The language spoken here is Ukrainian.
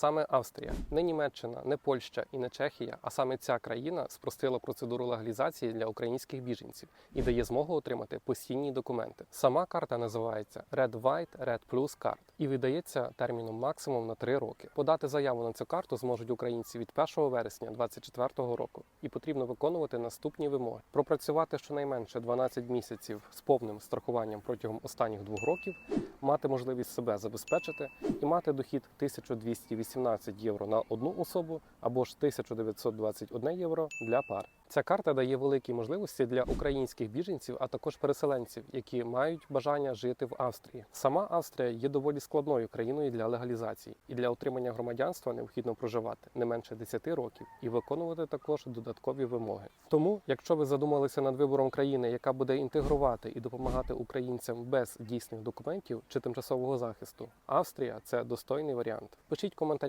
Саме Австрія, не Німеччина, не Польща і не Чехія, а саме ця країна спростила процедуру легалізації для українських біженців і дає змогу отримати постійні документи. Сама карта називається Red White Red Plus Card і видається терміном максимум на 3 роки. Подати заяву на цю карту зможуть українці від 1 вересня 2024 року, і потрібно виконувати наступні вимоги: пропрацювати щонайменше 12 місяців з повним страхуванням протягом останніх двох років, мати можливість себе забезпечити і мати дохід 1218 євро на одну особу або ж 1921 євро для пар. Ця карта дає великі можливості для українських біженців, а також переселенців, які мають бажання жити в Австрії. Сама Австрія є доволі складною країною для легалізації, і для отримання громадянства необхідно проживати не менше 10 років і виконувати також додаткові вимоги. Тому, якщо ви задумалися над вибором країни, яка буде інтегрувати і допомагати українцям без дійсних документів чи тимчасового захисту, Австрія це достойний варіант. Пишіть коментарі.